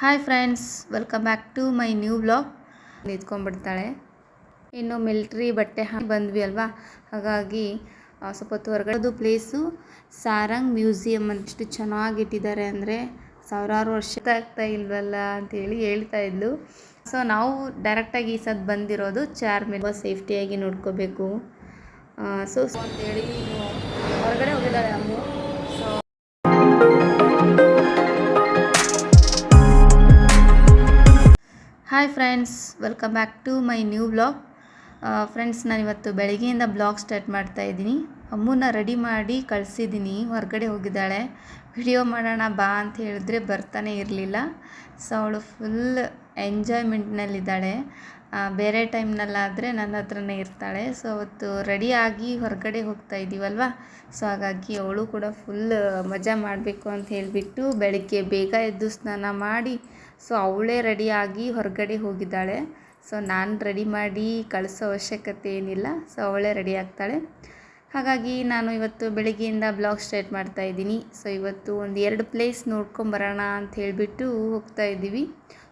Hi friends welcome back to my new blog ನಿಂತ್ಕೊಂಡ್ಬಿಡ್ತಾಳೆ. ಇನ್ನು military ಬಟ್ಟೆ ಹಾಕಿ ಬಂದ್ವಿ ಅಲ್ವಾ? ಹಾಗಾಗಿ ಸ್ವಲ್ಪ ಹೊತ್ತು ಹೊರಗಡೆ ಅದು ಪ್ಲೇಸು ಸಾರಂಗ್ ಮ್ಯೂಸಿಯಂ ಅಂತ ಇಷ್ಟು ಚೆನ್ನಾಗಿಟ್ಟಿದ್ದಾರೆ ಅಂದರೆ ಸಾವಿರಾರು ವರ್ಷ ಆಗ್ತಾ ಇಲ್ವಲ್ಲ ಅಂತೇಳಿ ಹೇಳ್ತಾ ಇದ್ಲು. ಸೊ ನಾವು ಡೈರೆಕ್ಟಾಗಿ ಈ ಸದ್ ಬಂದಿರೋದು ಚಾರ್ ಮೇಲೆ. ಸೇಫ್ಟಿಯಾಗಿ ನೋಡ್ಕೋಬೇಕು. ಸೊ ಅಂತೇಳಿ ಹೊರಗಡೆ ಹೋಗಿದ್ದಾಳೆ Ammu. Hi friends welcome back to my new blog friends ನಾನಿವತ್ತು ಬೆಳಗ್ಗೆಯಿಂದ ಬ್ಲಾಗ್ ಸ್ಟಾರ್ಟ್ ಮಾಡ್ತಾ ಇದ್ದೀನಿ. ಅಮ್ಮನ್ನ ರೆಡಿ ಮಾಡಿ ಕಳಿಸಿದ್ದೀನಿ. ಹೊರಗಡೆ ಹೋಗಿದ್ದಾಳೆ. ವಿಡಿಯೋ ಮಾಡೋಣ ಬಾ ಅಂತ ಹೇಳಿದ್ರೆ ಬರ್ತಾನೆ ಇರಲಿಲ್ಲ. ಸೊ ಅವಳು ಫುಲ್ ಎಂಜಾಯ್ಮೆಂಟ್ನಲ್ಲಿದ್ದಾಳೆ ಬೇರೆ ಟೈಮ್ನಲ್ಲಾದರೆ ನನ್ನ ಹತ್ರನೇ ಇರ್ತಾಳೆ. ಸೊ ಅವತ್ತು ರೆಡಿಯಾಗಿ ಹೊರಗಡೆ ಹೋಗ್ತಾ ಇದ್ದೀವಲ್ವ ಸೊ ಹಾಗಾಗಿ ಅವಳು ಕೂಡ ಫುಲ್ ಮಜಾ ಮಾಡಬೇಕು ಅಂತ ಹೇಳಿಬಿಟ್ಟು ಬೆಳಗ್ಗೆ ಬೇಗ ಎದ್ದು ಸ್ನಾನ ಮಾಡಿ ಸೊ ಅವಳೇ ರೆಡಿಯಾಗಿ ಹೊರಗಡೆ ಹೋಗಿದ್ದಾಳೆ. ಸೊ ನಾನು ರೆಡಿ ಮಾಡಿ ಕಳಿಸೋ ಅವಶ್ಯಕತೆ ಏನಿಲ್ಲ. ಸೊ ಅವಳೇ ರೆಡಿ ಆಗ್ತಾಳೆ. ಹಾಗಾಗಿ ನಾನು ಇವತ್ತು ಬೆಳಗ್ಗೆಯಿಂದ ಬ್ಲಾಗ್ ಸ್ಟಾರ್ಟ್ ಮಾಡ್ತಾ ಇದ್ದೀನಿ. ಸೊ ಇವತ್ತು ಒಂದು ಎರಡು ಪ್ಲೇಸ್ ನೋಡ್ಕೊಂಬರೋಣ ಅಂತ ಹೇಳಿಬಿಟ್ಟು ಹೋಗ್ತಾ ಇದ್ದೀವಿ.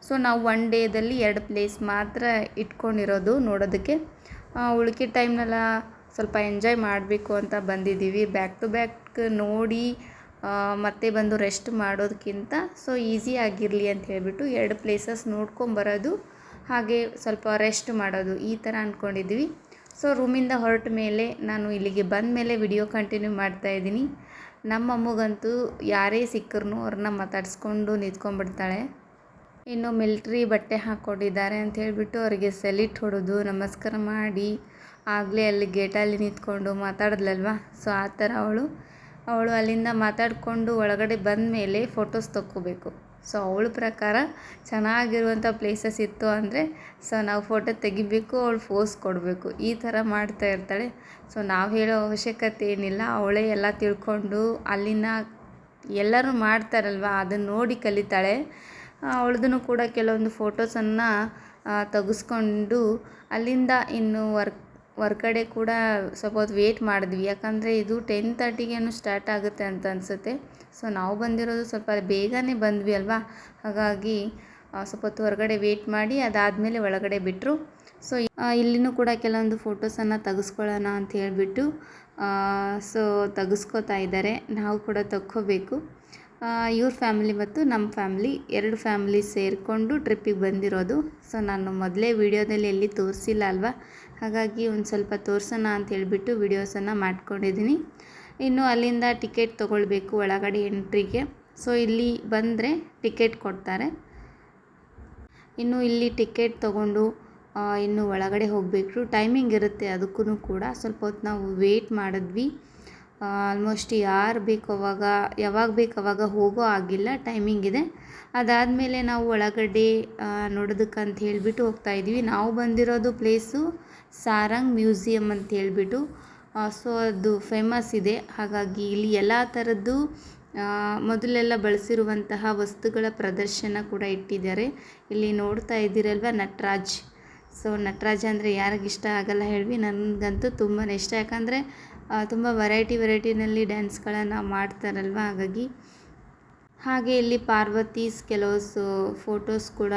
ಸೊ ನಾವು ಒನ್ ಡೇದಲ್ಲಿ ಎರಡು ಪ್ಲೇಸ್ ಮಾತ್ರ ಇಟ್ಕೊಂಡಿರೋದು ನೋಡೋದಕ್ಕೆ. ಉಳಿಕೆ ಟೈಮ್ನೆಲ್ಲ ಸ್ವಲ್ಪ ಎಂಜಾಯ್ ಮಾಡಬೇಕು ಅಂತ ಬಂದಿದ್ದೀವಿ. ಬ್ಯಾಕ್ ಟು ಬ್ಯಾಕ್ ನೋಡಿ ಮತ್ತೆ ಬಂದು ರೆಸ್ಟ್ ಮಾಡೋದಕ್ಕಿಂತ ಸೊ ಈಸಿ ಆಗಿರಲಿ ಅಂತ ಹೇಳಿಬಿಟ್ಟು ಎರಡು ಪ್ಲೇಸಸ್ ನೋಡ್ಕೊಂಬರೋದು, ಹಾಗೆ ಸ್ವಲ್ಪ ರೆಸ್ಟ್ ಮಾಡೋದು, ಈ ಥರ ಅಂದ್ಕೊಂಡಿದ್ವಿ ಸೊ ರೂಮಿಂದ ಹೊರಟ ಮೇಲೆ ನಾನು ಇಲ್ಲಿಗೆ ಬಂದ ಮೇಲೆ ವಿಡಿಯೋ ಕಂಟಿನ್ಯೂ ಮಾಡ್ತಾ ಇದ್ದೀನಿ. ನಮ್ಮ ಅಮ್ಮಗಂತೂ ಯಾರೇ ಸಿಕ್ಕರೂ ಅವ್ರನ್ನ ಮಾತಾಡಿಸ್ಕೊಂಡು ನಿಂತ್ಕೊಂಡ್ಬಿಡ್ತಾಳೆ. ಇನ್ನು ಮಿಲ್ಟ್ರಿ ಬಟ್ಟೆ ಹಾಕ್ಕೊಂಡಿದ್ದಾರೆ ಅಂತ ಹೇಳಿಬಿಟ್ಟು ಅವರಿಗೆ ಸೆಲಿಟ್ ಹೊಡೋದು ನಮಸ್ಕಾರ ಮಾಡಿ, ಆಗಲೇ ಅಲ್ಲಿ ಗೇಟಲ್ಲಿ ನಿಂತ್ಕೊಂಡು ಮಾತಾಡಿದ್ಲಲ್ವ? ಸೊ ಆ ಥರ ಅವಳು. ಅವಳು ಅಲ್ಲಿಂದ ಮಾತಾಡಿಕೊಂಡು ಒಳಗಡೆ ಬಂದ ಮೇಲೆ ಫೋಟೋಸ್ ತಕ್ಕೋಬೇಕು. ಸೊ ಅವಳ ಪ್ರಕಾರ ಚೆನ್ನಾಗಿರುವಂಥ ಪ್ಲೇಸಸ್ ಇತ್ತು ಅಂದರೆ ಸೊ ನಾವು ಫೋಟೋ ತೆಗಿಬೇಕು, ಅವಳು ಫೋಸ್ ಕೊಡಬೇಕು. ಈ ಥರ ಮಾಡ್ತಾ ಇರ್ತಾಳೆ. ಸೊ ನಾವು ಹೇಳೋ ಅವಶ್ಯಕತೆ ಏನಿಲ್ಲ. ಅವಳೇ ಎಲ್ಲ ತಿಳ್ಕೊಂಡು ಅಲ್ಲಿನ ಎಲ್ಲರೂ ಮಾಡ್ತಾರಲ್ವ, ಅದನ್ನು ನೋಡಿ ಕಲಿತಾಳೆ. ಅವಳದನ್ನು ಕೂಡ ಕೆಲವೊಂದು ಫೋಟೋಸನ್ನು ತೆಗೆಸ್ಕೊಂಡು ಅಲ್ಲಿಂದ ಇನ್ನು ವರ್ಕ್ ಹೊರ್ಗಡೆ ಕೂಡ ಸ್ವಲ್ಪ ಹೊತ್ತು ವೇಟ್ ಮಾಡಿದ್ವಿ. ಯಾಕಂದರೆ ಇದು ಟೆನ್ ತರ್ಟಿಗೇನು ಸ್ಟಾರ್ಟ್ ಆಗುತ್ತೆ ಅಂತ ಅನಿಸುತ್ತೆ. ಸೊ ನಾವು ಬಂದಿರೋದು ಸ್ವಲ್ಪ ಬೇಗನೆ ಬಂದ್ವಿ ಅಲ್ವಾ? ಹಾಗಾಗಿ ಸ್ವಲ್ಪ ಹೊತ್ತು ಹೊರಗಡೆ ವೇಟ್ ಮಾಡಿ, ಅದಾದಮೇಲೆ ಒಳಗಡೆ ಬಿಟ್ಟರು ಸೊ ಇಲ್ಲಿನೂ ಕೂಡ ಕೆಲವೊಂದು ಫೋಟೋಸನ್ನು ತೆಗೆಸ್ಕೊಳ್ಳೋಣ ಅಂತ ಹೇಳಿಬಿಟ್ಟು ಸೊ ತೆಗೆಸ್ಕೋತಾ ಇದ್ದಾರೆ. ನಾವು ಕೂಡ ತಕ್ಕೋಬೇಕು. ಇವ್ರ ಫ್ಯಾಮಿಲಿ ಮತ್ತು ನಮ್ಮ ಫ್ಯಾಮಿಲಿ ಎರಡು ಫ್ಯಾಮಿಲಿ ಸೇರಿಕೊಂಡು ಟ್ರಿಪ್ಪಿಗೆ ಬಂದಿರೋದು. ಸೊ ನಾನು ಮೊದಲೇ ವಿಡಿಯೋದಲ್ಲಿ ಎಲ್ಲಿ ತೋರಿಸಿಲ್ಲ ಅಲ್ವಾ? ಹಾಗಾಗಿ ಒಂದು ಸ್ವಲ್ಪ ತೋರಿಸೋಣ ಅಂತ ಹೇಳಿಬಿಟ್ಟು ವಿಡಿಯೋಸನ್ನು ಮಾಡ್ಕೊಂಡಿದ್ದೀನಿ. ಇನ್ನು ಅಲ್ಲಿಂದ ಟಿಕೆಟ್ ತೊಗೊಳ್ಬೇಕು ಒಳಗಡೆ ಎಂಟ್ರಿಗೆ. ಸೊ, ಇಲ್ಲಿ ಬಂದರೆ ಟಿಕೆಟ್ ಕೊಡ್ತಾರೆ. ಇನ್ನು ಇಲ್ಲಿ ಟಿಕೆಟ್ ತೊಗೊಂಡು ಇನ್ನು ಒಳಗಡೆ ಹೋಗಬೇಕು. ಟೈಮಿಂಗ್ ಇರುತ್ತೆ ಅದಕ್ಕೂ ಕೂಡ. ಸ್ವಲ್ಪ ಹೊತ್ತು ನಾವು ವೇಟ್ ಮಾಡಿದ್ವಿ. ಆಲ್ಮೋಸ್ಟ್ ಯಾರು ಬೇಕು ಅವಾಗ, ಯಾವಾಗ ಬೇಕು ಅವಾಗ ಹೋಗೋ ಆಗಿಲ್ಲ ಟೈಮಿಂಗ್ ಇದೆ. ಅದಾದಮೇಲೆ ನಾವು ಒಳಗಡೆ ನೋಡೋದಕ್ಕಂತ ಹೇಳಿಬಿಟ್ಟು ಹೋಗ್ತಾ ಇದ್ವಿ ನಾವು ಬಂದಿರೋದು ಪ್ಲೇಸು ಸಾರಂಗ್ ಮ್ಯೂಸಿಯಮ್ ಅಂತ ಹೇಳಿಬಿಟ್ಟು ಸೊ ಅದು ಫೇಮಸ್ ಇದೆ. ಹಾಗಾಗಿ ಇಲ್ಲಿ ಎಲ್ಲ ಥರದ್ದು ಮೊದಲೆಲ್ಲ ಬಳಸಿರುವಂತಹ ವಸ್ತುಗಳ ಪ್ರದರ್ಶನ ಕೂಡ ಇಟ್ಟಿದ್ದಾರೆ. ಇಲ್ಲಿ ನೋಡ್ತಾ ಇದ್ದೀರಲ್ವ ನಟರಾಜ್. ಸೊ ನಟರಾಜ ಅಂದರೆ ಯಾರಿಗೆ ಇಷ್ಟ ಆಗಲ್ಲ ಹೇಳಿ ನನಗಂತೂ ತುಂಬಾ ಇಷ್ಟ. ಯಾಕಂದರೆ ತುಂಬ ವೆರೈಟಿ ವೆರೈಟಿನಲ್ಲಿ ಡ್ಯಾನ್ಸ್ಗಳನ್ನು ಮಾಡ್ತಾರಲ್ವ ಹಾಗಾಗಿ. ಹಾಗೆ ಇಲ್ಲಿ ಪಾರ್ವತೀಸ್ ಕೆಲವು ಫೋಟೋಸ್ ಕೂಡ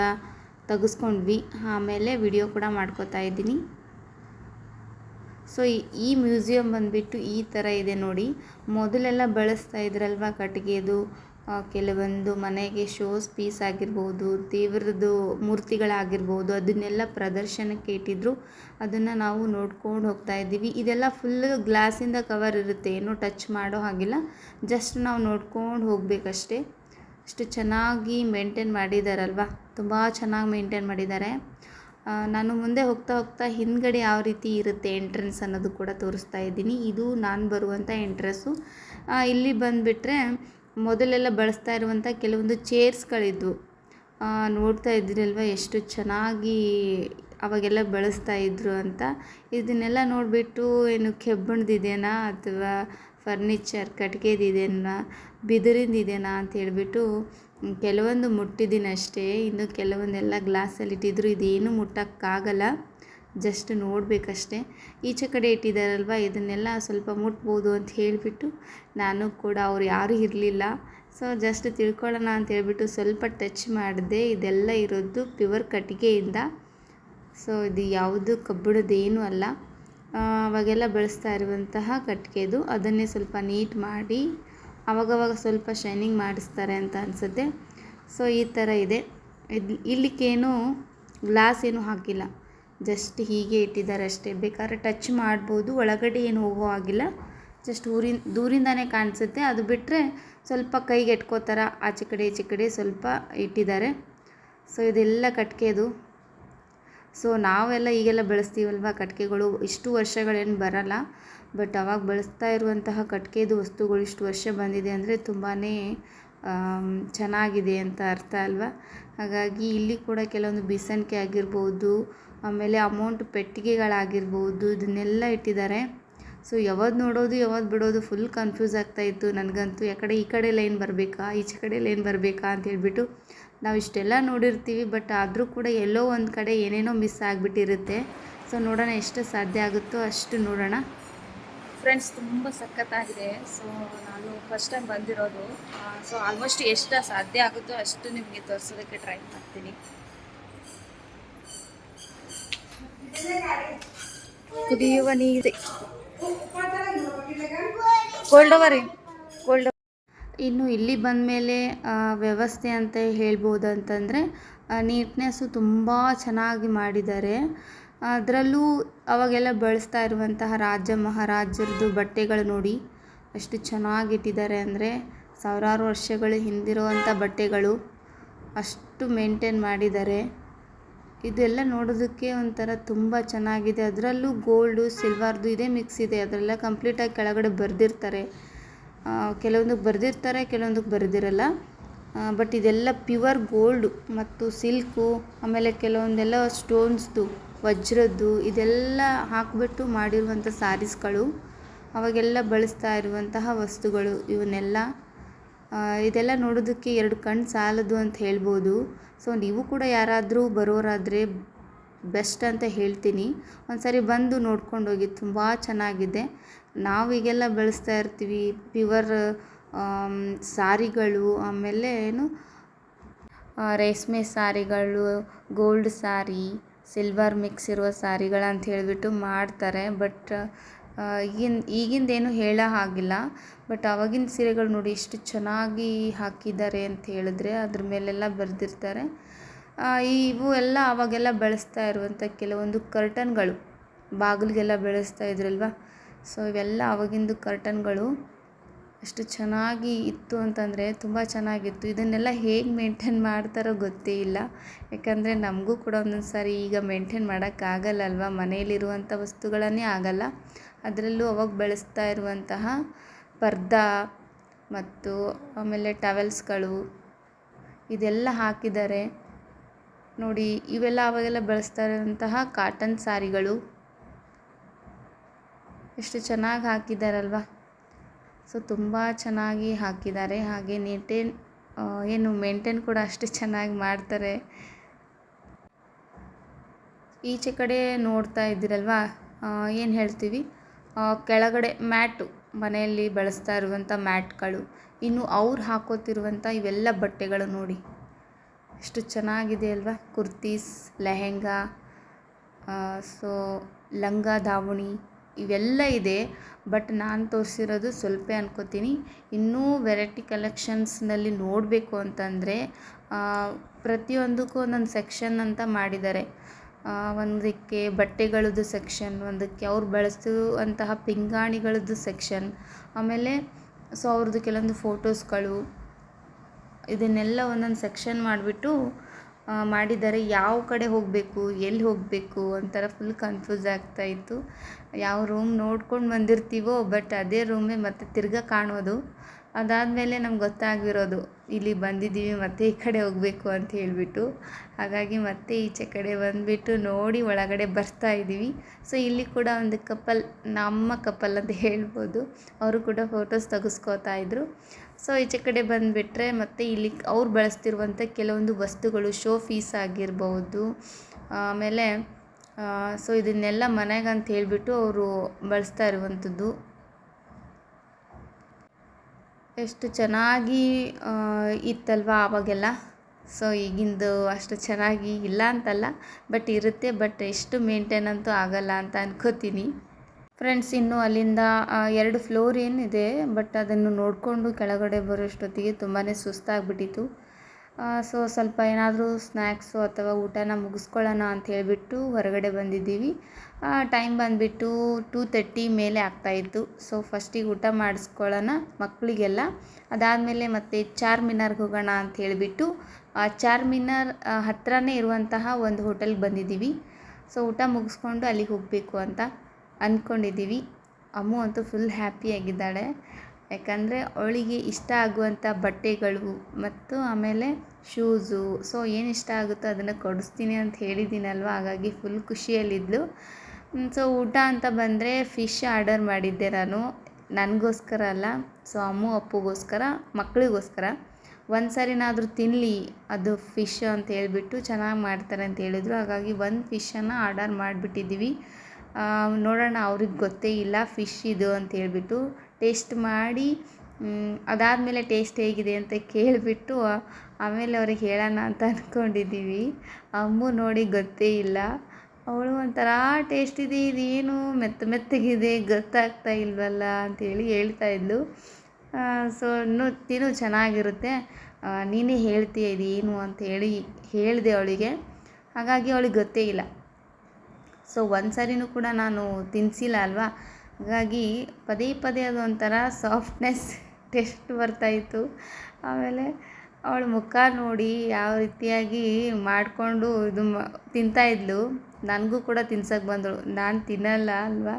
ತೆಗೆಸ್ಕೊಂಡ್ವಿ. ಆಮೇಲೆ ವಿಡಿಯೋ ಕೂಡ ಮಾಡ್ಕೋತಾ ಇದ್ದೀನಿ. ಸೊ ಈ ಮ್ಯೂಸಿಯಂ ಬಂದುಬಿಟ್ಟು ಈ ಥರ ಇದೆ ನೋಡಿ. ಮೊದಲೆಲ್ಲ ಬಳಸ್ತಾ ಇದ್ರಲ್ವ ಕಟ್ಟಿಗೆದು? ಕೆಲವೊಂದು ಮನೆಗೆ ಶೋಸ್ ಪೀಸ್ ಆಗಿರ್ಬೋದು, ದೇವ್ರದ್ದು ಮೂರ್ತಿಗಳಾಗಿರ್ಬೋದು, ಅದನ್ನೆಲ್ಲ ಪ್ರದರ್ಶನಕ್ಕೆ ಇಟ್ಟಿದ್ರು. ಅದನ್ನು ನಾವು ನೋಡ್ಕೊಂಡು ಹೋಗ್ತಾ ಇದ್ದೀವಿ. ಇದೆಲ್ಲ ಫುಲ್ ಗ್ಲಾಸಿಂದ ಕವರ್ ಇರುತ್ತೆ. ಏನೂ ಟಚ್ ಮಾಡೋ ಹಾಗಿಲ್ಲ. ಜಸ್ಟ್ ನಾವು ನೋಡ್ಕೊಂಡು ಹೋಗಬೇಕಷ್ಟೇ. ಅಷ್ಟು ಚೆನ್ನಾಗಿ ಮೇಂಟೈನ್ ಮಾಡಿದಾರಲ್ವ? ತುಂಬ ಚೆನ್ನಾಗಿ ಮೇಂಟೈನ್ ಮಾಡಿದ್ದಾರೆ. ನಾನು ಮುಂದೆ ಹೋಗ್ತಾ ಹೋಗ್ತಾ ಹಿಂದ್ಗಡೆ ಯಾವ ರೀತಿ ಇರುತ್ತೆ ಎಂಟ್ರೆನ್ಸ್ ಅನ್ನೋದು ಕೂಡ ತೋರಿಸ್ತಾ ಇದ್ದೀನಿ. ಇದು ನಾನು ಬರುವಂಥ ಎಂಟ್ರೆಸ್ಸು ಇಲ್ಲಿ ಬಂದುಬಿಟ್ರೆ ಮೊದಲೆಲ್ಲ ಬಳಸ್ತಾ ಇರುವಂಥ ಕೆಲವೊಂದು ಚೇರ್ಸ್ಗಳಿದ್ವು ನೋಡ್ತಾ ಇದ್ದೀರಲ್ವ ಎಷ್ಟು ಚೆನ್ನಾಗಿ ಅವಾಗೆಲ್ಲ ಬಳಸ್ತಾ ಇದ್ರು ಅಂತ. ಇದನ್ನೆಲ್ಲ ನೋಡಿಬಿಟ್ಟು ಏನು ಕೆಬ್ಬಣದಿದೆನಾ ಅಥವಾ ಫರ್ನಿಚರ್ ಕಟ್ಟಿಗೆದಿದೆನಾ ಬಿದಿರಿಂದಿದೆನಾ ಅಂತ ಹೇಳ್ಬಿಟ್ಟು ಕೆಲವೊಂದು ಮುಟ್ಟಿದ್ದೀನಿ ಅಷ್ಟೇ ಇನ್ನು ಕೆಲವೊಂದೆಲ್ಲ ಗ್ಲಾಸಲ್ಲಿ ಇಟ್ಟಿದ್ರು ಇದೇನು ಮುಟ್ಟೋಕ್ಕಾಗಲ್ಲ, ಜಸ್ಟ್ ನೋಡಬೇಕಷ್ಟೇ. ಈಚೆ ಕಡೆ ಇಟ್ಟಿದ್ದಾರಲ್ವ ಇದನ್ನೆಲ್ಲ ಸ್ವಲ್ಪ ಮುಟ್ಬೋದು ಅಂತ ಹೇಳಿಬಿಟ್ಟು ನಾನು ಕೂಡ ಅವ್ರು ಯಾರೂ ಇರಲಿಲ್ಲ. ಸೊ, ಜಸ್ಟ್ ತಿಳ್ಕೊಳ್ಳೋಣ ಅಂತ ಹೇಳಿಬಿಟ್ಟು ಸ್ವಲ್ಪ ಟಚ್ ಮಾಡಿದೆ, ಇದೆಲ್ಲ ಇರೋದು ಪ್ಯೂರ್ ಕಟ್ಟಿಗೆಯಿಂದ. ಸೊ, ಇದು ಯಾವುದು ಕಬ್ಬಿಣದ ಏನೂ ಅಲ್ಲ ಅವಾಗೆಲ್ಲ ಬಳಸ್ತಾ ಇರುವಂತಹ ಕಟ್ಟಿಗೆದು, ಅದನ್ನೇ ಸ್ವಲ್ಪ ನೀಟ್ ಮಾಡಿ ಅವಾಗವಾಗ ಸ್ವಲ್ಪ ಶೈನಿಂಗ್ ಮಾಡಿಸ್ತಾರೆ ಅಂತ ಅನಿಸುತ್ತೆ. ಸೊ ಈ ಥರ ಇದೆ. ಇದು ಇಲ್ಲಿಗೇನು ಗ್ಲಾಸ್ ಏನು ಹಾಕಿಲ್ಲ. ಜಸ್ಟ್ ಹೀಗೆ ಇಟ್ಟಿದ್ದಾರೆ ಅಷ್ಟೇ. ಬೇಕಾದ್ರೆ ಟಚ್ ಮಾಡ್ಬೋದು, ಒಳಗಡೆ ಏನು ಹೋಗೋ ಆಗಿಲ್ಲ. ಜಸ್ಟ್ ಊರಿನ, ದೂರಿಂದಾನೇ ಕಾಣಿಸುತ್ತೆ. ಅದು ಬಿಟ್ಟರೆ ಸ್ವಲ್ಪ ಕೈಗೆ ಎಟ್ಕೋ ಥರ ಆಚೆ ಕಡೆ, ಈಚೆ ಕಡೆ ಸ್ವಲ್ಪ ಇಟ್ಟಿದ್ದಾರೆ. ಸೊ ಇದೆಲ್ಲ ಕಟ್ಕೆದು ಸೊ ನಾವೆಲ್ಲ ಈಗೆಲ್ಲ ಬಳಸ್ತೀವಲ್ವ ಕಟ್ಕೆಗಳು ಇಷ್ಟು ವರ್ಷಗಳೇನು ಬರಲ್ಲ. ಬಟ್ ಅವಾಗ ಬಳಸ್ತಾ ಇರುವಂತಹ ಕಟ್ಟಿಗೆದು ವಸ್ತುಗಳು ಇಷ್ಟು ವರ್ಷ ಬಂದಿದೆ ಅಂದರೆ ತುಂಬಾ ಚೆನ್ನಾಗಿದೆ ಅಂತ ಅರ್ಥ ಅಲ್ವಾ? ಹಾಗಾಗಿ ಇಲ್ಲಿ ಕೂಡ ಕೆಲವೊಂದು ಬೀಸಣಿಗೆ ಆಗಿರ್ಬೋದು, ಆಮೇಲೆ ಅಮೌಂಟ್ ಪೆಟ್ಟಿಗೆಗಳಾಗಿರ್ಬೋದು, ಇದನ್ನೆಲ್ಲ ಇಟ್ಟಿದ್ದಾರೆ. ಸೊ ಯಾವತ್ತು ನೋಡೋದು ಯಾವತ್ತು ಬಿಡೋದು ಫುಲ್ ಕನ್ಫ್ಯೂಸ್ ಆಗ್ತಾ ಇತ್ತು ನನಗಂತೂ. ಯಾಕಡೆ ಈ ಕಡೆ ಲೈನ್ ಬರಬೇಕಾ, ಈಚೆ ಕಡೆ ಲೈನ್ ಬರಬೇಕಾ ಅಂತ ಹೇಳ್ಬಿಟ್ಟು ನಾವು ಇಷ್ಟೆಲ್ಲ ನೋಡಿರ್ತೀವಿ, ಬಟ್ ಆದರೂ ಕೂಡ ಎಲ್ಲೋ ಒಂದು ಕಡೆ ಏನೇನೋ ಮಿಸ್ ಆಗಿಬಿಟ್ಟಿರುತ್ತೆ. ಸೊ ನೋಡೋಣ ಎಷ್ಟು ಸಾಧ್ಯ ಆಗುತ್ತೋ ಅಷ್ಟು ನೋಡೋಣ. ಫ್ರೆಂಡ್ಸ್ ತುಂಬ ಸಖತ್ತಾಗಿದೆ. ಸೊ ನಾನು ಫಸ್ಟ್ ಟೈಮ್ ಬಂದಿರೋದು. ಸೊ ಆಲ್ಮೋಸ್ಟ್ ಎಷ್ಟು ಸಾಧ್ಯ ಆಗುತ್ತೋ ಅಷ್ಟು ನಿಮಗೆ ತೋರಿಸೋದಕ್ಕೆ ಟ್ರೈ ಮಾಡ್ತೀನಿ. ಕುದಿಯುವ ನೀರು. ಗೋಲ್ಡ್ ಓವರ್ ಗೋಲ್ಡ್ ಇನ್ನು ಇಲ್ಲಿ ಬಂದ ಮೇಲೆ ವ್ಯವಸ್ಥೆ ಅಂತ ಹೇಳ್ಬೋದು ಅಂತಂದರೆ ನೀಟ್ನೆಸ್ಸು ತುಂಬ ಚೆನ್ನಾಗಿ ಮಾಡಿದ್ದಾರೆ. ಅದರಲ್ಲೂ ಅವಾಗೆಲ್ಲ ಬಳಸ್ತಾ ಇರುವಂತಹ ರಾಜ ಮಹಾರಾಜರದು ಬಟ್ಟೆಗಳು ನೋಡಿ ಎಷ್ಟು ಚೆನ್ನಾಗಿಟ್ಟಿದ್ದಾರೆ ಅಂದರೆ ಸಾವಿರಾರು ವರ್ಷಗಳ ಹಿಂದಿರುವಂಥ ಬಟ್ಟೆಗಳು ಅಷ್ಟು ಮೇಂಟೈನ್ ಮಾಡಿದ್ದಾರೆ. ಇದೆಲ್ಲ ನೋಡೋದಕ್ಕೆ ಒಂಥರ ತುಂಬ ಚೆನ್ನಾಗಿದೆ. ಅದರಲ್ಲೂ ಗೋಲ್ಡು, ಸಿಲ್ವರ್ದು ಇದೇ ಮಿಕ್ಸ್ ಇದೆ. ಅದರೆಲ್ಲ ಕಂಪ್ಲೀಟಾಗಿ ಕೆಳಗಡೆ ಬರೆದಿರ್ತಾರೆ. ಕೆಲವೊಂದಕ್ಕೆ ಬರೆದಿರ್ತಾರೆ, ಕೆಲವೊಂದಕ್ಕೆ ಬರೆದಿರಲ್ಲ. ಬಟ್ ಇದೆಲ್ಲ ಪ್ಯೂರ್ ಗೋಲ್ಡು ಮತ್ತು ಸಿಲ್ಕು, ಆಮೇಲೆ ಕೆಲವೊಂದೆಲ್ಲ ಸ್ಟೋನ್ಸ್ದು. ವಜ್ರದ್ದು ಇದೆಲ್ಲ ಹಾಕಿಬಿಟ್ಟು ಮಾಡಿರುವಂಥ ಸ್ಯಾರೀಸ್ಗಳು ಅವಾಗೆಲ್ಲ ಬಳಸ್ತಾ ಇರುವಂತಹ ವಸ್ತುಗಳು ಇವನ್ನೆಲ್ಲ. ಇದೆಲ್ಲ ನೋಡೋದಕ್ಕೆ ಎರಡು ಕಣ್ಣು ಸಾಲದು ಅಂತ ಹೇಳ್ಬೋದು. ಸೊ, ನೀವು ಕೂಡ ಯಾರಾದರೂ ಬರೋರಾದರೆ ಬೆಸ್ಟ್ ಅಂತ ಹೇಳ್ತೀನಿ. ಒಂದು ಸಾರಿ ಬಂದು ನೋಡ್ಕೊಂಡು ಹೋಗಿ ತುಂಬ ಚೆನ್ನಾಗಿದೆ. ನಾವು ಈಗೆಲ್ಲ ಬಳಸ್ತಾ ಇರ್ತೀವಿ ಪ್ಯೂವರ್ ಸಾರಿಗಳು, ಆಮೇಲೆ ಏನು ರೇಷ್ಮೆ ಸಾರಿಗಳು ಗೋಲ್ಡ್ ಸಾರಿ ಸಿಲ್ವರ್ ಮಿಕ್ಸ್ ಇರುವ ಸ್ಯಾರಿಗಳು ಅಂತ ಹೇಳಿಬಿಟ್ಟು ಮಾಡ್ತಾರೆ. ಬಟ್ ಈಗಿನ, ಈಗಿಂದೇನು ಹೇಳೋ ಹಾಗಿಲ್ಲ. ಬಟ್ ಆವಾಗಿನ ಸೀರೆಗಳು ನೋಡಿ ಎಷ್ಟು ಚೆನ್ನಾಗಿ ಹಾಕಿದ್ದಾರೆ ಅಂತ ಹೇಳಿದ್ರೆ ಅದ್ರ ಮೇಲೆಲ್ಲ ಬರೆದಿರ್ತಾರೆ. ಇವು ಎಲ್ಲ ಆವಾಗೆಲ್ಲ ಬಳಸ್ತಾ ಇರುವಂಥ ಕೆಲವೊಂದು ಕರ್ಟನ್ಗಳು ಬಾಗಿಲಿಗೆಲ್ಲ ಬೆಳೆಸ್ತಾ ಇದ್ರಲ್ವ? ಸೊ ಇವೆಲ್ಲ ಆವಾಗಿಂದು ಕರ್ಟನ್ಗಳು ಎಷ್ಟು ಚೆನ್ನಾಗಿ ಇತ್ತು ಅಂತಂದರೆ ತುಂಬ ಚೆನ್ನಾಗಿತ್ತು. ಇದನ್ನೆಲ್ಲ ಹೇಗೆ ಮೇಂಟೇನ್ ಮಾಡ್ತಾರೋ ಗೊತ್ತೇ ಇಲ್ಲ. ಯಾಕಂದರೆ ನಮಗೂ ಕೂಡ ಒಂದೊಂದು ಸಾರಿ ಈಗ ಮೇಂಟೇನ್ ಮಾಡೋಕ್ಕಾಗಲ್ಲ ಅಲ್ವಾ ಮನೆಯಲ್ಲಿರುವಂಥ ವಸ್ತುಗಳನ್ನೇ ಆಗಲ್ಲ. ಅದರಲ್ಲೂ ಅವಾಗ ಬಳಸ್ತಾ ಇರುವಂತಹ ಪರ್ದಾ ಮತ್ತು ಆಮೇಲೆ ಟವೆಲ್ಸ್ಗಳು ಇದೆಲ್ಲ ಹಾಕಿದ್ದಾರೆ ನೋಡಿ ಇವೆಲ್ಲ ಅವಾಗೆಲ್ಲ ಬಳಸ್ತಾ ಇರುವಂತಹ ಕಾಟನ್ ಸಾರಿಗಳು ಎಷ್ಟು ಚೆನ್ನಾಗಿ ಹಾಕಿದ್ದಾರಲ್ವಾ ಸೊ, ತುಂಬ ಚೆನ್ನಾಗಿ ಹಾಕಿದ್ದಾರೆ. ಹಾಗೆ ನೀಟೇನ್ ಏನು ಮೇಂಟೇನ್ ಕೂಡ ಅಷ್ಟು ಚೆನ್ನಾಗಿ ಮಾಡ್ತಾರೆ. ಈಚೆ ಕಡೆ ನೋಡ್ತಾ ಇದ್ದೀರಲ್ವಾ? ಏನು ಹೇಳ್ತೀವಿ? ಕೆಳಗಡೆ ಮ್ಯಾಟು, ಮನೆಯಲ್ಲಿ ಬಳಸ್ತಾ ಇರುವಂಥ ಮ್ಯಾಟ್ಗಳು, ಇನ್ನು ಅವ್ರು ಹಾಕೋತಿರುವಂಥ ಇವೆಲ್ಲ ಬಟ್ಟೆಗಳು ನೋಡಿ. ಎಷ್ಟು ಚೆನ್ನಾಗಿದೆ ಅಲ್ವಾ? ಕುರ್ತೀಸ್, ಲೆಹೆಂಗಾ ಸೊ, ಲಂಗ ದಾವಣಿ ಇವೆಲ್ಲ ಇದೆ ಬಟ್ ನಾನು ತೋರಿಸಿರೋದು ಸ್ವಲ್ಪ ಅನ್ಕೋತೀನಿ. ಇನ್ನೂ ವೆರೈಟಿ ಕಲೆಕ್ಷನ್ಸ್ನಲ್ಲಿ ನೋಡಬೇಕು ಅಂತಂದರೆ ಪ್ರತಿಯೊಂದಕ್ಕೂ ಒಂದೊಂದು ಸೆಕ್ಷನ್ ಅಂತ ಮಾಡಿದ್ದಾರೆ. ಒಂದಕ್ಕೆ ಬಟ್ಟೆಗಳದ್ದು ಸೆಕ್ಷನ್ ಒಂದಕ್ಕೆ ಅವ್ರು ಬಳಸುವಂತಹ ಪಿಂಗಾಣಿಗಳದ್ದು ಸೆಕ್ಷನ್ ಆಮೇಲೆ ಸೊ ಅವ್ರದ್ದು ಕೆಲವೊಂದು ಫೋಟೋಸ್ಗಳು ಇದನ್ನೆಲ್ಲ ಒಂದೊಂದು ಸೆಕ್ಷನ್ ಮಾಡಿಬಿಟ್ಟು ಮಾಡಿದ್ದಾರೆ ಯಾವ ಕಡೆ ಹೋಗಬೇಕು, ಎಲ್ಲಿ ಹೋಗಬೇಕು ಒಂಥರ ಫುಲ್ ಕನ್ಫ್ಯೂಸ್ ಆಗ್ತಾಯಿತ್ತು ಯಾವ ರೂಮ್ ನೋಡ್ಕೊಂಡು ಬಂದಿರ್ತೀವೋ ಬಟ್ ಅದೇ ರೂಮೇ ಮತ್ತೆ ತಿರ್ಗಾ ಕಾಣೋದು. ಅದಾದಮೇಲೆ ನಮ್ಗೆ ಗೊತ್ತಾಗಿರೋದು ಇಲ್ಲಿ ಬಂದಿದ್ದೀವಿ, ಮತ್ತೆ ಈ ಕಡೆ ಹೋಗಬೇಕು ಅಂತ ಹೇಳಿಬಿಟ್ಟು. ಹಾಗಾಗಿ ಮತ್ತೆ ಈಚೆ ಕಡೆ ಬಂದುಬಿಟ್ಟು ನೋಡಿ ಒಳಗಡೆ ಬರ್ತಾ ಇದ್ದೀವಿ. ಸೊ ಇಲ್ಲಿ ಕೂಡ ಒಂದು ಕಪಲ್ ನಮ್ಮ ಕಪಲ್ ಅಂತ ಹೇಳ್ಬೋದು. ಅವರು ಕೂಡ ಫೋಟೋಸ್ ತೆಗೆಸ್ಕೋತಾ ಇದ್ರು. ಸೊ ಈಚೆ ಕಡೆ ಬಂದುಬಿಟ್ರೆ ಮತ್ತೆ ಇಲ್ಲಿ ಅವ್ರು ಬಳಸ್ತಿರುವಂಥ ಕೆಲವೊಂದು ವಸ್ತುಗಳು ಶೋ ಫೀಸ್ ಆಗಿರ್ಬೋದು. ಆಮೇಲೆ ಸೊ ಇದನ್ನೆಲ್ಲ ಮನೆಗೆ ಅಂತ ಹೇಳಿಬಿಟ್ಟು ಅವರು ಬಳಸ್ತಾ ಇರುವಂಥದ್ದು. ಎಷ್ಟು ಚೆನ್ನಾಗಿ ಇತ್ತಲ್ವಾ ಆವಾಗೆಲ್ಲ? ಸೊ ಈಗಿಂದು ಅಷ್ಟು ಚೆನ್ನಾಗಿ ಇಲ್ಲ ಅಂತಲ್ಲ, ಬಟ್ ಇರುತ್ತೆ, ಬಟ್ ಎಷ್ಟು ಮೇಂಟೈನ್ ಅಂತೂ ಆಗಲ್ಲ ಅಂತ ಅನ್ಕೋತೀನಿ. ಫ್ರೆಂಡ್ಸ್, ಇನ್ನು ಅಲ್ಲಿಂದ ಎರಡು ಫ್ಲೋರ್ ಏನಿದೆ, ಬಟ್ ಅದನ್ನು ನೋಡಿಕೊಂಡು ಕೆಳಗಡೆ ಬರೋಷ್ಟೊತ್ತಿಗೆ ತುಂಬಾ ಸುಸ್ತಾಗಿಬಿಟ್ಟಿತ್ತು. ಸೊ ಸ್ವಲ್ಪ ಏನಾದರೂ ಸ್ನ್ಯಾಕ್ಸು ಅಥವಾ ಊಟನ ಮುಗಿಸ್ಕೊಳ್ಳೋಣ ಅಂತ ಹೇಳಿಬಿಟ್ಟು ಹೊರಗಡೆ ಬಂದಿದ್ದೀವಿ. ಟೈಮ್ ಬಂದುಬಿಟ್ಟು ಟೂ ತರ್ಟಿ ಮೇಲೆ ಆಗ್ತಾಯಿತ್ತು ಸೊ ಫಸ್ಟಿಗೆ ಊಟ ಮಾಡಿಸ್ಕೊಳ್ಳೋಣ ಮಕ್ಕಳಿಗೆಲ್ಲ. ಅದಾದಮೇಲೆ ಮತ್ತೆ ಚಾರ್ ಮಿನಾರ್ಗೆ ಹೋಗೋಣ ಅಂತ ಹೇಳಿಬಿಟ್ಟು, ಆ ಚಾರ್ ಮಿನಾರ್ ಹತ್ತಿರನೇ ಇರುವಂತಹ ಒಂದು ಹೋಟೆಲ್ಗೆ ಬಂದಿದ್ದೀವಿ. ಸೊ ಊಟ ಮುಗಿಸ್ಕೊಂಡು ಅಲ್ಲಿಗೆ ಹೋಗಬೇಕು ಅಂತ. ಅಂದ್ಕೊಂಡಿದ್ದೀವಿ. ಅಮ್ಮು ಅಂತೂ ಫುಲ್ ಹ್ಯಾಪಿಯಾಗಿದ್ದಾಳೆ ಯಾಕಂದರೆ ಅವಳಿಗೆ ಇಷ್ಟ ಆಗುವಂಥ ಬಟ್ಟೆಗಳು ಮತ್ತು ಆಮೇಲೆ ಶೂಸು ಸೊ ಏನು ಇಷ್ಟ ಆಗುತ್ತೋ ಅದನ್ನು ಕೊಡಿಸ್ತೀನಿ ಅಂತ ಹೇಳಿದ್ದೀನಲ್ವ? ಹಾಗಾಗಿ ಫುಲ್ ಖುಷಿಯಲ್ಲಿದ್ಲು. ಸೊ ಊಟ ಅಂತ ಬಂದರೆ ಫಿಶ್ ಆರ್ಡರ್ ಮಾಡಿದ್ದೆ ನಾನು. ನನಗೋಸ್ಕರ ಅಲ್ಲ. ಸೊ ಅಮ್ಮು, ಅಪ್ಪುಗೋಸ್ಕರ ಮಕ್ಕಳಿಗೋಸ್ಕರ ಒಂದು ಸರಿನಾದರೂ ತಿನ್ನಲಿ ಅದು ಫಿಶ್ ಅಂತ ಹೇಳಿಬಿಟ್ಟು ಚೆನ್ನಾಗಿ ಮಾಡ್ತಾರೆ ಅಂತ ಹೇಳಿದ್ರು. ಹಾಗಾಗಿ ಒಂದು ಫಿಶನ್ನು ಆರ್ಡರ್ ಮಾಡಿಬಿಟ್ಟಿದ್ದೀವಿ. ನೋಡೋಣ, ಅವ್ರಿಗೆ ಗೊತ್ತೇ ಇಲ್ಲ ಫಿಶ್ ಇದು ಅಂತ ಹೇಳಿಬಿಟ್ಟು ಟೇಸ್ಟ್ ಮಾಡಿ ಅದಾದಮೇಲೆ ಟೇಸ್ಟ್ ಹೇಗಿದೆ ಅಂತ ಕೇಳಿಬಿಟ್ಟು ಆಮೇಲೆ ಅವ್ರಿಗೆ ಹೇಳೋಣ ಅಂತ ಅಂದ್ಕೊಂಡಿದ್ದೀವಿ ಅಮ್ಮು ನೋಡಿ ಗೊತ್ತೇ ಇಲ್ಲ. ಅವಳು ಒಂಥರ ಟೇಸ್ಟ್ ಇದೆ, ಇದೇನು ಮೆತ್ತ ಮೆತ್ತಗಿದೆ, ಗೊತ್ತಾಗ್ತಾ ಇಲ್ವಲ್ಲ ಅಂತೇಳಿ ಹೇಳ್ತಾ ಇದ್ಲು. ಸೊ ಇನ್ನೂ ತಿನ್ನು, ಚೆನ್ನಾಗಿರುತ್ತೆ. ನೀನೇ ಹೇಳ್ತೀಯ ಇದೇನು ಅಂತ ಹೇಳಿ, ಹೇಳಿದೆ ಅವಳಿಗೆ. ಹಾಗಾಗಿ ಅವಳಿಗೆ ಗೊತ್ತೇ ಇಲ್ಲ. ಸೊ ಒಂದು ಸರಿನೂ ಕೂಡ ನಾನು ತಿನ್ನಿಸಿಲ್ಲ ಅಲ್ವಾ? ಹಾಗಾಗಿ ಪದೇ ಪದೇ ಅದು ಒಂಥರ ಸಾಫ್ಟ್ನೆಸ್ ಟೆಸ್ಟ್ ಬರ್ತಾಯಿತ್ತು ಆಮೇಲೆ ಅವಳ ಮುಖ ನೋಡಿ ಯಾವ ರೀತಿಯಾಗಿ ಮಾಡಿಕೊಂಡು ಇದು ತಿಂತಾಯಿದ್ಲು ನನಗೂ ಕೂಡ ತಿನ್ಸಕ್ಕೆ ಬಂದಳು. ನಾನು ತಿನ್ನಲ್ಲ ಅಲ್ವಾ?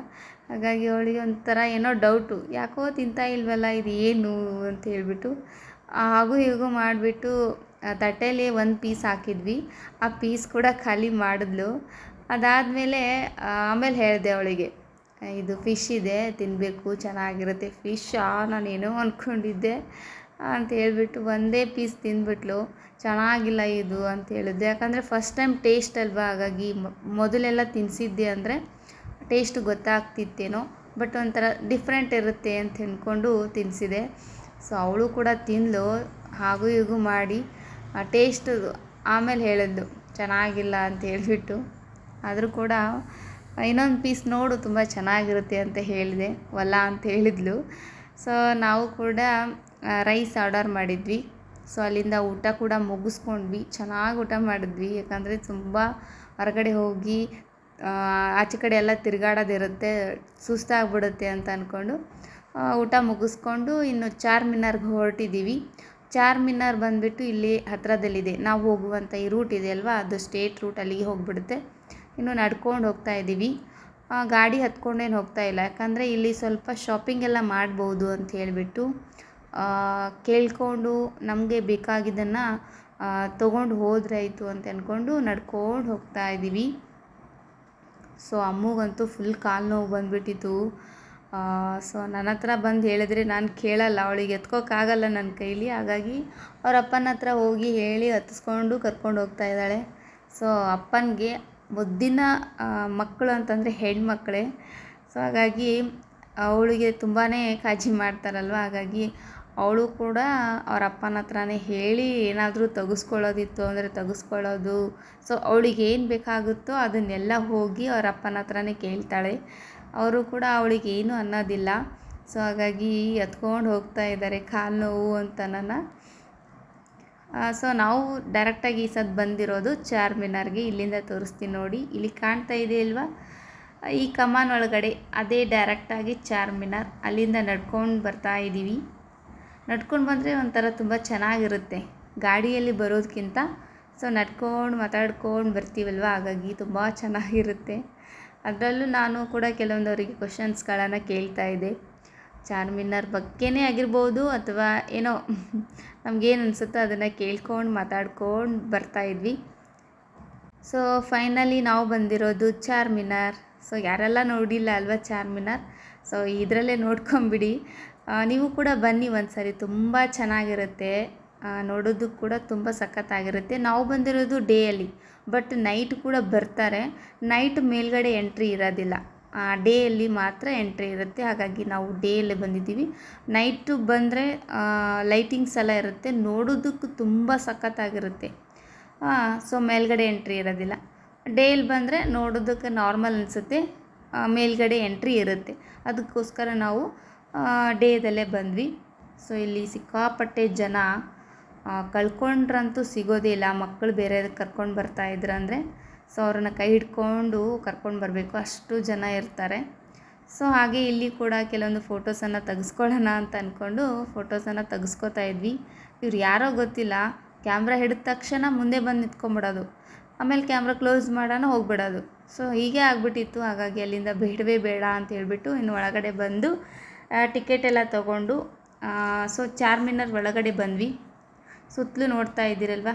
ಹಾಗಾಗಿ ಅವಳಿಗೆ ಒಂಥರ ಏನೋ ಡೌಟು ಯಾಕೋ ತಿಂತಾ ಇಲ್ವಲ್ಲ, ಇದು ಏನು ಅಂತ ಹೇಳಿಬಿಟ್ಟು ಹಾಗೂ ಹೀಗೂ ಮಾಡಿಬಿಟ್ಟು ತಟ್ಟೆಯಲ್ಲಿ ಒಂದು ಪೀಸ್ ಹಾಕಿದ್ವಿ. ಆ ಪೀಸ್ ಕೂಡ ಖಾಲಿ ಮಾಡಿದ್ಲು. ಅದಾದಮೇಲೆ ಆಮೇಲೆ ಹೇಳಿದೆ ಅವಳಿಗೆ ಇದು ಫಿಶ್ ಇದೆ ತಿನ್ನಬೇಕು ಚೆನ್ನಾಗಿರುತ್ತೆ ಫಿಶ್ಶಾ ನಾನೇನೋ ಅಂದ್ಕೊಂಡಿದ್ದೆ ಅಂತ ಹೇಳಿಬಿಟ್ಟು ಒಂದೇ ಪೀಸ್ ತಿಂದ್ಬಿಟ್ಲು. ಚೆನ್ನಾಗಿಲ್ಲ ಇದು, ಅಂತ ಹೇಳಿದ್ದೆ. ಯಾಕಂದರೆ ಫಸ್ಟ್ ಟೈಮ್ ಟೇಸ್ಟ್ ಅಲ್ವಾ, ಹಾಗಾಗಿ ಮೊದಲೆಲ್ಲ ತಿನ್ನಿಸಿದ್ದೆ ಅಂದರೆ ಟೇಸ್ಟ್ ಗೊತ್ತಾಗ್ತಿತ್ತೇನೋ ಬಟ್ ಒಂಥರ ಡಿಫ್ರೆಂಟ್ ಇರುತ್ತೆ ಅಂತ ಅಂದ್ಕೊಂಡು ತಿನ್ನಿಸಿದೆ ಸೊ ಅವಳು ಕೂಡ ತಿಂದಳು ಹಾಗೂ ಹೀಗೂ ಮಾಡಿ, ಆ ಟೇಸ್ಟ್ ಆಮೇಲೆ ಹೇಳಿದ್ಲು, ಚೆನ್ನಾಗಿಲ್ಲ, ಅಂತ ಹೇಳ್ಬಿಟ್ಟು. ಆದರೂ ಕೂಡ ಇನ್ನೊಂದು ಪೀಸ್ ನೋಡು ತುಂಬ ಚೆನ್ನಾಗಿರುತ್ತೆ ಅಂತ ಹೇಳಿದೆ, ವಲ್ಲ ಅಂತ ಹೇಳಿದ್ಲು. ಸೊ ನಾವು ಕೂಡ ರೈಸ್ ಆರ್ಡರ್ ಮಾಡಿದ್ವಿ. ಸೊ ಅಲ್ಲಿಂದ ಊಟ ಕೂಡ ಮುಗಿಸ್ಕೊಂಡ್ವಿ. ಚೆನ್ನಾಗಿ ಊಟ ಮಾಡಿದ್ವಿ. ಯಾಕಂದರೆ ತುಂಬ ಹೊರಗಡೆ ಹೋಗಿ ಆಚೆ ಕಡೆ ಎಲ್ಲ ತಿರುಗಾಡೋದಿರುತ್ತೆ, ಸುಸ್ತಾಗ್ಬಿಡುತ್ತೆ ಅಂತ ಅಂದ್ಕೊಂಡು ಊಟ ಮುಗಿಸ್ಕೊಂಡು ಇನ್ನು ಚಾರ್ ಮಿನಾರ್ಗೆ ಹೊರಟಿದ್ದೀವಿ. ಚಾರ್ ಮಿನಾರ್ ಬಂದುಬಿಟ್ಟು ಇಲ್ಲಿ ಹತ್ತಿರದಲ್ಲಿದೆ ನಾವು ಹೋಗುವಂಥ ಈ ರೂಟ್ ಇದೆ ಅಲ್ವಾ? ಅದು ಸ್ಟೇಟ್ ರೂಟ್ ಅಲ್ಲಿಗೆ ಹೋಗ್ಬಿಡುತ್ತೆ. ಇನ್ನು ನಡ್ಕೊಂಡು ಹೋಗ್ತಾ ಇದ್ದೀವಿ. ಗಾಡಿ ಹತ್ಕೊಂಡೇನು ಹೋಗ್ತಾ ಇಲ್ಲ. ಯಾಕಂದರೆ ಇಲ್ಲಿ ಸ್ವಲ್ಪ ಶಾಪಿಂಗ್ ಎಲ್ಲ ಮಾಡ್ಬೋದು ಅಂತ ಹೇಳಿಬಿಟ್ಟು ಕೇಳಿಕೊಂಡು ನಮಗೆ ಬೇಕಾಗಿದ್ದನ್ನು ತೊಗೊಂಡು ಹೋದ್ರೆ ಆಯಿತು ಅಂತ ಅಂದ್ಕೊಂಡು ನಡ್ಕೊಂಡು ಹೋಗ್ತಾ ಇದ್ದೀವಿ. ಸೊ ಅಮ್ಮಗಂತೂ ಫುಲ್ ಕಾಲು ನೋವು ಬಂದುಬಿಟ್ಟಿತ್ತು. ಸೊ ನನ್ನ ಹತ್ರ ಬಂದು ಹೇಳಿದ್ರೆ ನಾನು ಕೇಳಲ್ಲ, ಅವಳಿಗೆ ಎತ್ಕೋಕ್ಕಾಗಲ್ಲ ನನ್ನ ಕೈಲಿ. ಹಾಗಾಗಿ ಅವ್ರ ಅಪ್ಪನ ಹತ್ರ ಹೋಗಿ ಹೇಳಿ ಹತ್ತಿಸ್ಕೊಂಡು ಕರ್ಕೊಂಡು ಹೋಗ್ತಾ ಇದ್ದಾಳೆ. ಸೊ ಅಪ್ಪನಿಗೆ ಮುದ್ದಿನ ಮಕ್ಕಳು ಅಂತಂದರೆ ಹೆಣ್ಮಕ್ಳೇ. ಸೊ ಹಾಗಾಗಿ ಅವಳಿಗೆ ತುಂಬಾ ಕಾಳಜಿ ಮಾಡ್ತಾರಲ್ವ? ಹಾಗಾಗಿ ಅವಳು ಕೂಡ ಅವ್ರ ಅಪ್ಪನ ಹತ್ರನೇ ಹೇಳಿ ಏನಾದರೂ ತೆಗೆಸ್ಕೊಳ್ಳೋದಿತ್ತು ಅಂದರೆ ತೆಗೆಸ್ಕೊಳ್ಳೋದು. ಸೊ ಅವಳಿಗೆ ಏನು ಬೇಕಾಗುತ್ತೋ ಅದನ್ನೆಲ್ಲ ಹೋಗಿ ಅವ್ರ ಅಪ್ಪನ ಹತ್ರನೇ ಕೇಳ್ತಾಳೆ. ಅವರು ಕೂಡ ಅವಳಿಗೆ ಏನೂ ಅನ್ನೋದಿಲ್ಲ. ಸೊ ಹಾಗಾಗಿ ಎತ್ಕೊಂಡು ಹೋಗ್ತಾ ಇದ್ದಾರೆ ಕಾಲು ನೋವು ಅಂತ ನನ್ನ ಸೊ ನಾವು ಡೈರೆಕ್ಟಾಗಿ ಈ ಸದ್ ಬಂದಿರೋದು ಚಾರ್ ಮಿನಾರ್ಗೆ ಇಲ್ಲಿಂದ ತೋರಿಸ್ತೀನಿ ನೋಡಿ. ಇಲ್ಲಿ ಕಾಣ್ತಾ ಇದೆ ಅಲ್ವಾ ಈ ಕಮಾನ್ ಒಳಗಡೆ ಅದೇ ಡೈರೆಕ್ಟಾಗಿ ಚಾರ್ ಮಿನಾರ್ ಅಲ್ಲಿಂದ ನಡ್ಕೊಂಡು ಬರ್ತಾ ಇದ್ದೀವಿ ನಡ್ಕೊಂಡು ಬಂದರೆ ಒಂಥರ ತುಂಬ ಚೆನ್ನಾಗಿರುತ್ತೆ. ಗಾಡಿಯಲ್ಲಿ ಬರೋದಕ್ಕಿಂತ ಸೊ ನಡ್ಕೊಂಡು ಮಾತಾಡ್ಕೊಂಡು ಬರ್ತೀವಲ್ವ? ಹಾಗಾಗಿ ತುಂಬ ಚೆನ್ನಾಗಿರುತ್ತೆ. ಅದರಲ್ಲೂ ನಾನು ಕೂಡ ಕೆಲವೊಂದವರಿಗೆ ಕ್ವಶನ್ಸ್ಗಳನ್ನು ಕೇಳ್ತಾ ಇದ್ದೆ. ಚಾರ್ಮಿನಾರ್ ಬಗ್ಗೆನೇ ಆಗಿರ್ಬೋದು ಅಥವಾ ಏನೋ ನಮಗೇನು ಅನಿಸುತ್ತೋ ಅದನ್ನು ಕೇಳ್ಕೊಂಡು ಮಾತಾಡ್ಕೊಂಡು ಬರ್ತಾ ಇದ್ವಿ. ಸೊ ಫೈನಲಿ ನಾವು ಬಂದಿರೋದು ಚಾರ್ಮಿನಾರ್. ಸೊ ಯಾರೆಲ್ಲ ನೋಡಿಲ್ಲ ಅಲ್ವಾ ಚಾರ್ಮಿನಾರ್? ಸೊ ಇದರಲ್ಲೇ ನೋಡ್ಕೊಂಬಿಡಿ ನೀವು ಕೂಡ ಬನ್ನಿ ಒಂದು ಸಾರಿ ತುಂಬ ಚೆನ್ನಾಗಿರುತ್ತೆ. ನೋಡೋದಕ್ಕೆ ಕೂಡ ತುಂಬ ಸಖತ್ತಾಗಿರುತ್ತೆ. ನಾವು ಬಂದಿರೋದು ಡೇಯಲ್ಲಿ. ಬಟ್ ನೈಟ್ ಕೂಡ ಬರ್ತಾರೆ. ನೈಟ್ ಮೇಲ್ಗಡೆ ಎಂಟ್ರಿ ಇರೋದಿಲ್ಲ. ಡೇಯಲ್ಲಿ ಮಾತ್ರ ಎಂಟ್ರಿ ಇರುತ್ತೆ. ಹಾಗಾಗಿ ನಾವು ಡೇಯಲ್ಲೇ ಬಂದಿದ್ದೀವಿ. ನೈಟು ಬಂದರೆ ಲೈಟಿಂಗ್ಸ್ ಎಲ್ಲ ಇರುತ್ತೆ. ನೋಡೋದಕ್ಕೂ ತುಂಬ ಸಖತ್ತಾಗಿರುತ್ತೆ. ಸೊ ಮೇಲ್ಗಡೆ ಎಂಟ್ರಿ ಇರೋದಿಲ್ಲ. ಡೇಯಲ್ಲಿ ಬಂದರೆ ನೋಡೋದಕ್ಕೆ ನಾರ್ಮಲ್ ಅನಿಸುತ್ತೆ. ಮೇಲ್ಗಡೆ ಎಂಟ್ರಿ ಇರುತ್ತೆ. ಅದಕ್ಕೋಸ್ಕರ ನಾವು ಡೇದಲ್ಲೇ ಬಂದ್ವಿ. ಸೊ ಇಲ್ಲಿ ಸಿಕ್ಕಾಪಟ್ಟೆ ಜನ ಕಳ್ಕೊಂಡ್ರಂತೂ ಸಿಗೋದೇ ಇಲ್ಲ. ಮಕ್ಕಳು ಬೇರೆ ಕರ್ಕೊಂಡು ಬರ್ತಾ ಇದ್ರು ಅಂದರೆ ಸೊ ಅವ್ರನ್ನ ಕೈ ಹಿಡ್ಕೊಂಡು ಕರ್ಕೊಂಡು ಬರಬೇಕು. ಅಷ್ಟು ಜನ ಇರ್ತಾರೆ. ಸೊ ಹಾಗೆ ಇಲ್ಲಿ ಕೂಡ ಕೆಲವೊಂದು ಫೋಟೋಸನ್ನು ತೆಗೆಸ್ಕೊಳ್ಳೋಣ ಅಂತ ಅಂದ್ಕೊಂಡು ಫೋಟೋಸನ್ನು ತೆಗೆಸ್ಕೊತಾ ಇದ್ವಿ. ಇವ್ರು ಯಾರೋ ಗೊತ್ತಿಲ್ಲ. ಕ್ಯಾಮ್ರಾ ಹಿಡಿದ ತಕ್ಷಣ ಮುಂದೆ ಬಂದು ನಿಂತ್ಕೊಂಬಿಡೋದು. ಆಮೇಲೆ ಕ್ಯಾಮ್ರಾ ಕ್ಲೋಸ್ ಮಾಡೋಣ ಹೋಗ್ಬಿಡೋದು. ಸೊ ಹೀಗೆ ಆಗಿಬಿಟ್ಟಿತ್ತು. ಹಾಗಾಗಿ ಅಲ್ಲಿಂದ ಬೇಡವೇ ಬೇಡ ಅಂತ ಹೇಳಿಬಿಟ್ಟು ಇನ್ನು ಒಳಗಡೆ ಬಂದು ಟಿಕೆಟ್ ಎಲ್ಲ ತೊಗೊಂಡು ಸೊ ಚಾರ್ಮಿನಾರ್ ಒಳಗಡೆ ಬಂದ್ವಿ. ಸುತ್ತಲೂ ನೋಡ್ತಾ ಇದ್ದೀರಲ್ವ?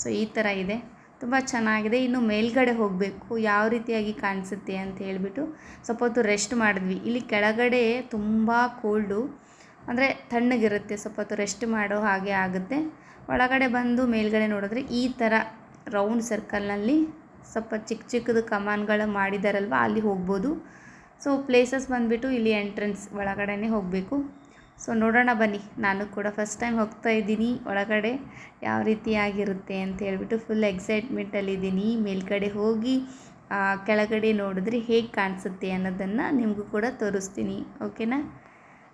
ಸೊ ಈ ಥರ ಇದೆ. ತುಂಬ ಚೆನ್ನಾಗಿದೆ. ಇನ್ನು ಮೇಲ್ಗಡೆ ಹೋಗಬೇಕು. ಯಾವ ರೀತಿಯಾಗಿ ಕಾಣಿಸುತ್ತೆ ಅಂತ ಹೇಳಿಬಿಟ್ಟು ಸ್ವಲ್ಪ ಹೊತ್ತು ರೆಸ್ಟ್ ಮಾಡಿದ್ವಿ. ಇಲ್ಲಿ ಕೆಳಗಡೆ ತುಂಬ ಕೋಲ್ಡು ಅಂದರೆ ತಣ್ಣಗಿರುತ್ತೆ. ಸ್ವಲ್ಪ ಹೊತ್ತು ರೆಸ್ಟ್ ಮಾಡೋ ಹಾಗೆ ಆಗುತ್ತೆ. ಒಳಗಡೆ ಬಂದು ಮೇಲ್ಗಡೆ ನೋಡಿದ್ರೆ ಈ ಥರ ರೌಂಡ್ ಸರ್ಕಲ್ನಲ್ಲಿ ಸ್ವಲ್ಪ ಚಿಕ್ಕ ಚಿಕ್ಕದು ಕಮಾನ್ಗಳು ಮಾಡಿದಾರಲ್ವ, ಅಲ್ಲಿ ಹೋಗ್ಬೋದು. ಸೊ ಪ್ಲೇಸಸ್ ಬಂದುಬಿಟ್ಟು ಇಲ್ಲಿ ಎಂಟ್ರೆನ್ಸ್ ಒಳಗಡೆನೇ ಹೋಗಬೇಕು. ಸೊ ನೋಡೋಣ ಬನ್ನಿ. ನಾನು ಕೂಡ ಫಸ್ಟ್ ಟೈಮ್ ಹೋಗ್ತಾ ಇದ್ದೀನಿ. ಒಳಗಡೆ ಯಾವ ರೀತಿಯಾಗಿರುತ್ತೆ ಅಂತ ಹೇಳ್ಬಿಟ್ಟು ಫುಲ್ ಎಕ್ಸೈಟ್ಮೆಂಟಲ್ಲಿದ್ದೀನಿ ಮೇಲ್ಗಡೆ ಹೋಗಿ ಕೆಳಗಡೆ ನೋಡಿದ್ರೆ ಹೇಗೆ ಕಾಣಿಸುತ್ತೆ ಅನ್ನೋದನ್ನು ನಿಮಗೂ ಕೂಡ ತೋರಿಸ್ತೀನಿ. ಓಕೆನಾ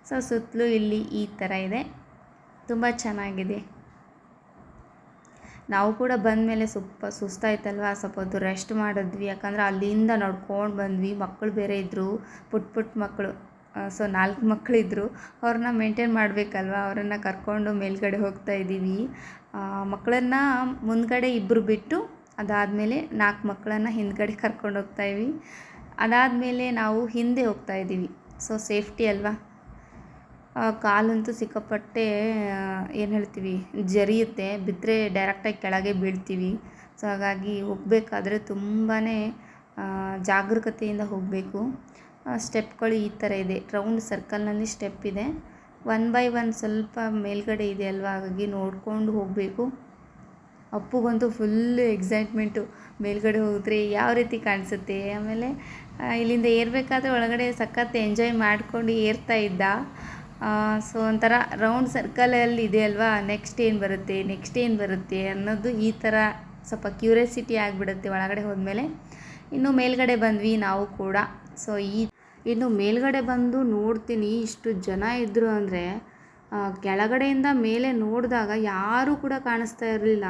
ಸೊ ಸುತ್ತಲೂ ಇಲ್ಲಿ ಈ ಥರ ಇದೆ. ತುಂಬ ಚೆನ್ನಾಗಿದೆ. ನಾವು ಕೂಡ ಬಂದಮೇಲೆ ಸ್ವಲ್ಪ ಸುಸ್ತಾಯ್ತಲ್ವ? ಸ್ವಲ್ಪ ಹೊತ್ತು ರೆಸ್ಟ್ ಮಾಡಿದ್ವಿ. ಯಾಕಂದರೆ ಅಲ್ಲಿಂದ ನೋಡ್ಕೊಂಡು ಬಂದ್ವಿ. ಮಕ್ಕಳು ಬೇರೆ ಇದ್ದರು ಪುಟ್ ಪುಟ್ ಮಕ್ಕಳು. ಸೊ ನಾಲ್ಕು ಮಕ್ಕಳಿದ್ರು ಅವ್ರನ್ನ ಮೇಂಟೈನ್ ಮಾಡಬೇಕಲ್ವ? ಅವರನ್ನು ಕರ್ಕೊಂಡು ಮೇಲ್ಗಡೆ ಹೋಗ್ತಾ ಇದ್ದೀವಿ. ಮಕ್ಕಳನ್ನು ಮುಂದ್ಗಡೆ ಇಬ್ಬರು ಬಿಟ್ಟು ಅದಾದಮೇಲೆ ನಾಲ್ಕು ಮಕ್ಕಳನ್ನು ಹಿಂದ್ಗಡೆ ಕರ್ಕೊಂಡು ಹೋಗ್ತಾ ಇದ್ವಿ. ಅದಾದಮೇಲೆ ನಾವು ಹಿಂದೆ ಹೋಗ್ತಾ ಇದ್ದೀವಿ. ಸೊ ಸೇಫ್ಟಿ ಅಲ್ವಾ? ಕಾಲಂತೂ ಸಿಕ್ಕಾಪಟ್ಟೆ ಏನು ಹೇಳ್ತೀವಿ, ಜರಿಯುತ್ತೆ. ಬಿದ್ದರೆ ಡೈರೆಕ್ಟಾಗಿ ಕೆಳಗೆ ಬೀಳ್ತೀವಿ. ಸೊ ಹಾಗಾಗಿ ಹೋಗಬೇಕಾದ್ರೆ ತುಂಬಾ ಜಾಗರೂಕತೆಯಿಂದ ಹೋಗಬೇಕು. ಸ್ಟೆಪ್ಗಳು ಈ ಥರ ಇದೆ. ರೌಂಡ್ ಸರ್ಕಲ್ನಲ್ಲಿ ಸ್ಟೆಪ್ ಇದೆ. ಒನ್ ಬೈ ಒನ್ ಸ್ವಲ್ಪ ಮೇಲ್ಗಡೆ ಇದೆ ಅಲ್ವಾ? ಹಾಗಾಗಿ ನೋಡ್ಕೊಂಡು ಹೋಗಬೇಕು. ಅಪ್ಪುಗಂತೂ ಫುಲ್ಲು ಎಕ್ಸೈಟ್ಮೆಂಟು ಮೇಲ್ಗಡೆ ಹೋದರೆ ಯಾವ ರೀತಿ ಕಾಣಿಸುತ್ತೆ? ಆಮೇಲೆ ಇಲ್ಲಿಂದ ಏರಬೇಕಾದ್ರೆ ಒಳಗಡೆ ಸಖತ್ ಎಂಜಾಯ್ ಮಾಡ್ಕೊಂಡು ಏರ್ತಾ ಇದ್ದ. ಸೊ ಒಂಥರ ರೌಂಡ್ ಸರ್ಕಲಲ್ಲಿ ಇದೆ ಅಲ್ವಾ? ನೆಕ್ಸ್ಟ್ ಏನು ಬರುತ್ತೆ? ನೆಕ್ಸ್ಟ್ ಏನು ಬರುತ್ತೆ? ಅನ್ನೋದು ಈ ಥರ ಸ್ವಲ್ಪ ಕ್ಯೂರಿಯಾಸಿಟಿ ಆಗಿಬಿಡುತ್ತೆ ಒಳಗಡೆ ಹೋದ್ಮೇಲೆ. ಇನ್ನು ಮೇಲ್ಗಡೆ ಬಂದ್ವಿ ನಾವು ಕೂಡ. ಸೊ ಈ ಇನ್ನು ಮೇಲ್ಗಡೆ ಬಂದು ನೋಡ್ತೀನಿ, ಇಷ್ಟು ಜನ ಇದ್ದರು ಅಂದರೆ ಕೆಳಗಡೆಯಿಂದ ಮೇಲೆ ನೋಡಿದಾಗ ಯಾರೂ ಕೂಡ ಕಾಣಿಸ್ತಾ ಇರಲಿಲ್ಲ.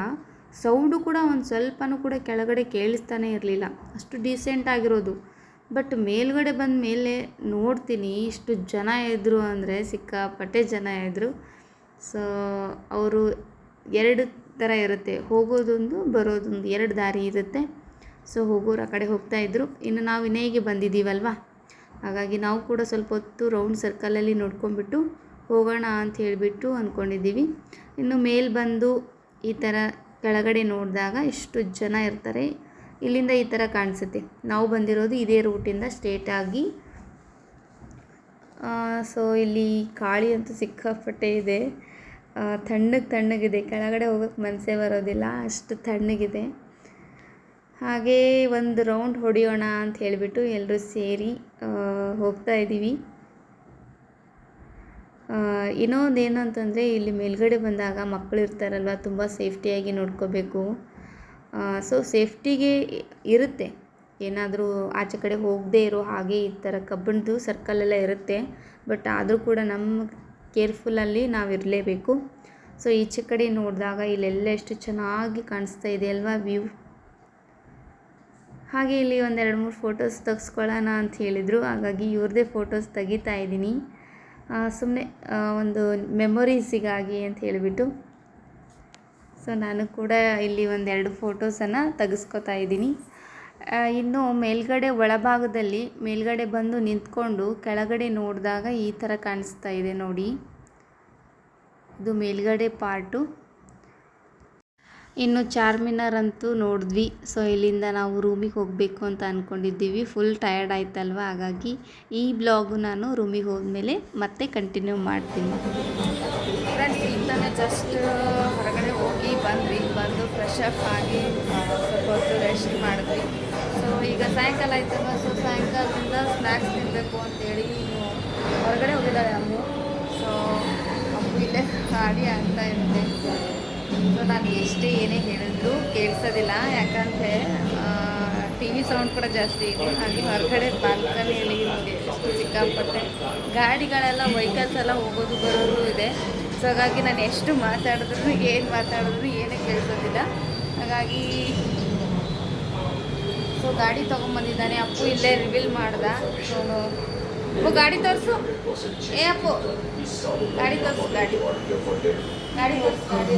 ಸೌಂಡು ಕೂಡ ಒಂದು ಸ್ವಲ್ಪನೂ ಕೂಡ ಕೆಳಗಡೆ ಕೇಳಿಸ್ತಾನೆ ಇರಲಿಲ್ಲ. ಅಷ್ಟು ಡೀಸೆಂಟ್ ಆಗಿರೋದು. ಬಟ್ ಮೇಲ್ಗಡೆ ಬಂದ ಮೇಲೆ ನೋಡ್ತೀನಿ, ಇಷ್ಟು ಜನ ಇದ್ದರು ಅಂದರೆ, ಸಿಕ್ಕಾಪಟ್ಟೆ ಜನ ಇದ್ದರು ಸೊ ಅವರು ಎರಡು ಥರ ಇರುತ್ತೆ. ಹೋಗೋದೊಂದು, ಬರೋದೊಂದು, ಎರಡು ದಾರಿ ಇರುತ್ತೆ. ಸೊ ಹೋಗೋರು ಆ ಕಡೆ ಹೋಗ್ತಾ ಇದ್ದರು ಇನ್ನು ನಾವು ಇನ್ನೇಗೆ ಬಂದಿದ್ದೀವಲ್ವಾ? ಹಾಗಾಗಿ ನಾವು ಕೂಡ ಸ್ವಲ್ಪ ಹೊತ್ತು ರೌಂಡ್ ಸರ್ಕಲಲ್ಲಿ ನೋಡ್ಕೊಂಡ್ಬಿಟ್ಟು ಹೋಗೋಣ ಅಂತ ಹೇಳಿಬಿಟ್ಟು ಅಂದ್ಕೊಂಡಿದ್ದೀವಿ. ಇನ್ನು ಮೇಲ್ ಬಂದು ಈ ಥರ ಕೆಳಗಡೆ ನೋಡಿದಾಗ ಎಷ್ಟು ಜನ ಇರ್ತಾರೆ, ಇಲ್ಲಿಂದ ಈ ಥರ ಕಾಣಿಸುತ್ತೆ. ನಾವು ಬಂದಿರೋದು ಇದೇ ರೂಟಿಂದ ಸ್ಟ್ರೇಟಾಗಿ ಸೊ ಇಲ್ಲಿ ಕಾಳಿ ಅಂತೂ ಸಿಕ್ಕಾಪಟ್ಟೆ ಇದೆ. ತಣ್ಣಗೆ ತಣ್ಣಗಿದೆ. ಕೆಳಗಡೆ ಹೋಗೋಕ್ಕೆ ಮನಸ್ಸೇ ಬರೋದಿಲ್ಲ, ಅಷ್ಟು ತಣ್ಣಗಿದೆ. ಹಾಗೇ ಒಂದು ರೌಂಡ್ ಹೊಡೆಯೋಣ ಅಂತ ಹೇಳಿಬಿಟ್ಟು ಎಲ್ಲರೂ ಸೇರಿ ಹೋಗ್ತಾ ಇದ್ದೀವಿ. ಇನ್ನೊಂದೇನು ಅಂತಂದರೆ ಇಲ್ಲಿ ಮೇಲ್ಗಡೆ ಬಂದಾಗ ಮಕ್ಕಳು ಇರ್ತಾರಲ್ವ, ತುಂಬ ಸೇಫ್ಟಿಯಾಗಿ ನೋಡ್ಕೋಬೇಕು. ಸೊ ಸೇಫ್ಟಿಗೆ ಇರುತ್ತೆ. ಏನಾದರೂ ಆಚೆ ಕಡೆ ಹೋಗದೇ ಇರೋ ಹಾಗೆ ಈ ಥರ ಕಬ್ಬಿಣದ್ದು ಸರ್ಕಲೆಲ್ಲ ಇರುತ್ತೆ. ಬಟ್ ಆದರೂ ಕೂಡ ನಮ್ಮ ಕೇರ್ಫುಲ್ಲಲ್ಲಿ ನಾವು ಇರಲೇಬೇಕು. ಸೊ ಈಚೆ ಕಡೆ ನೋಡಿದಾಗ ಇಲ್ಲೆಲ್ಲ ಎಷ್ಟು ಚೆನ್ನಾಗಿ ಕಾಣಿಸ್ತಾ ಇದೆ ಅಲ್ವಾ ವ್ಯೂ ಹಾಗೆ ಇಲ್ಲಿ ಒಂದೆರಡು ಮೂರು ಫೋಟೋಸ್ ತೆಗೆಸ್ಕೊಳ್ಳೋಣ ಅಂತ ಹೇಳಿದರು. ಹಾಗಾಗಿ ಇವ್ರದ್ದೇ ಫೋಟೋಸ್ ತೆಗಿತಾ ಇದ್ದೀನಿ. ಸುಮ್ಮನೆ ಒಂದು ಮೆಮೊರೀಸಿಗಾಗಿ ಅಂತ ಹೇಳಿಬಿಟ್ಟು. ಸೊ, ನಾನು ಕೂಡ ಇಲ್ಲಿ ಒಂದೆರಡು ಫೋಟೋಸನ್ನು ತೆಗೆಸ್ಕೊತಾ ಇದ್ದೀನಿ. ಇನ್ನು ಮೇಲ್ಗಡೆ ಒಳಭಾಗದಲ್ಲಿ ಮೇಲ್ಗಡೆ ಬಂದು ನಿಂತ್ಕೊಂಡು ಕೆಳಗಡೆ ನೋಡಿದಾಗ ಈ ಥರ ಕಾಣಿಸ್ತಾ ಇದೆ ನೋಡಿ. ಇದು ಮೇಲ್ಗಡೆ ಪಾರ್ಟು. ಇನ್ನು ಚಾರ್ಮಿನಾರ್ ಅಂತೂ ನೋಡಿದ್ವಿ. ಸೊ ಇಲ್ಲಿಂದ ನಾವು ರೂಮಿಗೆ ಹೋಗಬೇಕು ಅಂತ ಅಂದ್ಕೊಂಡಿದ್ದೀವಿ ಫುಲ್ ಟಯರ್ಡ್ ಆಯ್ತಲ್ವ? ಹಾಗಾಗಿ ಈ ಬ್ಲಾಗು ನಾನು ರೂಮಿಗೆ ಹೋದ್ಮೇಲೆ ಮತ್ತೆ ಕಂಟಿನ್ಯೂ ಮಾಡ್ತೀನಿ. ಜಸ್ಟ್ ಹೊರಗಡೆ ಹೋಗಿ ಬಂದ್ವಿ. ಬಂದು ಫ್ರೆಶ್ ಅಪ್ ಆಗಿ ಸ್ವಲ್ಪ ಹೊತ್ತು ರೆಸ್ಟ್ ಮಾಡಿದ್ವಿ. ಸೊ ಈಗ ಸಾಯಂಕಾಲ ಆಯ್ತಲ್ವ? ಸೊ ಸಾಯಂಕಾಲದಿಂದ ಸ್ನ್ಯಾಕ್ಸ್ ತಿನ್ನಬೇಕು ಅಂತೇಳಿ ಹೊರಗಡೆ ಹೋಗಿದ್ದಾಳೆ ಅಮ್ಮು. ಸೊ ಅಮ್ಮು ಇಲ್ಲೇ ಗಾಡಿ ಆಗ್ತಾ ಇರುತ್ತೆ. ಸೊ ನಾನು ಎಷ್ಟೇ ಏನೇ ಹೇಳಿದ್ರು ಕೇಳಿಸೋದಿಲ್ಲ. ಯಾಕಂದರೆ ಟಿ ವಿ ಸೌಂಡ್ ಕೂಡ ಜಾಸ್ತಿ ಇದೆ. ಹಾಗೆ ಹೊರಗಡೆ ಬಾಲ್ಕನಿಯಲ್ಲಿ ನೋಡಿ ಎಷ್ಟು ಸಿಕ್ಕಾಪಟ್ಟೆ ಗಾಡಿಗಳೆಲ್ಲ ವೆಹಿಕಲ್ಸ್ ಎಲ್ಲ ಹೋಗೋದು ಬರೋದು ಇದೆ. ಸೊ ಹಾಗಾಗಿ ನಾನು ಎಷ್ಟು ಮಾತಾಡಿದ್ರು, ಏನು ಮಾತಾಡಿದ್ರು ಏನೇ ಕೇಳಿಸೋದಿಲ್ಲ. ಹಾಗಾಗಿ ಸೊ ಗಾಡಿ ತೊಗೊಂಬಂದಿದ್ದಾನೆ. ಅಪ್ಪು ಇಲ್ಲೇ ರಿವೀಲ್ ಮಾಡ್ದ. ಸೊ ಅಪ್ಪು, ಗಾಡಿ ತೋರಿಸು. ಏ ಅಪ್ಪು, ಗಾಡಿ ತೋರಿಸು, ಗಾಡಿ. ಗಾಡಿ ತೋರಿಸು, ಗಾಡಿ.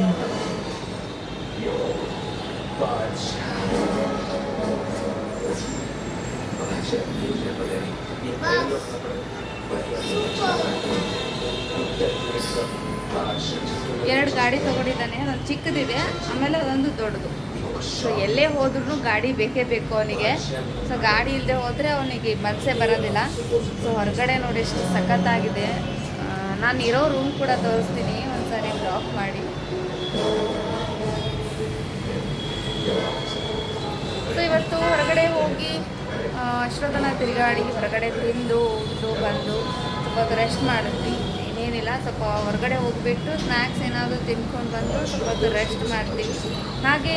ಎರಡು ಗಾಡಿ ತಗೊಂಡಿದ್ದಾನೆ ಅದೊಂದು ಚಿಕ್ಕದಿದೆ, ಆಮೇಲೆ ಅದೊಂದು ದೊಡ್ಡದು. ಸೊ ಎಲ್ಲೇ ಹೋದ್ರೂ ಗಾಡಿ ಬೇಕೇ ಬೇಕು ಅವನಿಗೆ. ಸೊ ಗಾಡಿ ಇಲ್ಲದೆ ಹೋದರೆ ಅವನಿಗೆ ಮನಸ್ಸೇ ಬರೋದಿಲ್ಲ. ಸೊ ಹೊರಗಡೆ ನೋಡಿ ಎಷ್ಟು ಸಖತ್ತಾಗಿದೆ. ನಾನು ಇರೋ ರೂಮ್ ಕೂಡ ತೋರಿಸ್ತೀನಿ. ಒಂದ್ಸರಿ ಬ್ಲಾಕ್ ಮಾಡಿ. ಸೊ ಇವತ್ತು ಹೊರಗಡೆ ಹೋಗಿ ಅಷ್ಟೊತ್ತನ ತಿರುಗಾಡಿ ಹೊರಗಡೆ ತಿಂದು ಉಂಡು ಬಂದು, ತುಂಬ ರೆಸ್ಟ್ ಮಾಡಿದ್ವಿ. ಇನ್ನೇನಿಲ್ಲ ಸ್ವಲ್ಪ ಹೊರಗಡೆ ಹೋಗ್ಬಿಟ್ಟು ಸ್ನ್ಯಾಕ್ಸ್ ಏನಾದರೂ ತಿನ್ಕೊಂಡು ಬಂದು ಸ್ವಲ್ಪ ಹೊತ್ತು ರೆಸ್ಟ್ ಮಾಡ್ತೀವಿ ಹಾಗೆ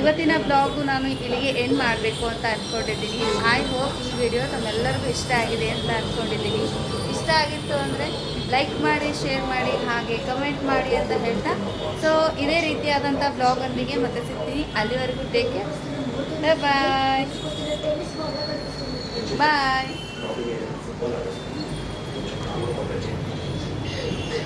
ಇವತ್ತಿನ ಬ್ಲಾಗು ನಾನು ಇಲ್ಲಿಗೆ ಎಂಡ್ ಮಾಡಬೇಕು ಅಂತ ಅಂದ್ಕೊಂಡಿದ್ದೀನಿ ಐ ಹೋಪ್ ಈ ವಿಡಿಯೋ ತಮ್ಮೆಲ್ಲರಿಗೂ ಇಷ್ಟ ಆಗಿದೆ ಅಂತ ಅಂದ್ಕೊಂಡಿದ್ದೀನಿ ಇಷ್ಟ ಆಗಿತ್ತು ಅಂದರೆ ಲೈಕ್ ಮಾಡಿ ಶೇರ್ ಮಾಡಿ, ಹಾಗೆ ಕಮೆಂಟ್ ಮಾಡಿ ಅಂತ ಹೇಳ್ತಾ. ಸೊ ಇದೇ ರೀತಿಯಾದಂಥ ಬ್ಲಾಗೊಂದಿಗೆ ಮತ್ತೆ ಸಿಗ್ತೀನಿ. ಅಲ್ಲಿವರೆಗೂ ಟೇಕ್ ಕೇರ್ ಬಾಯ್ ಬಾಯ್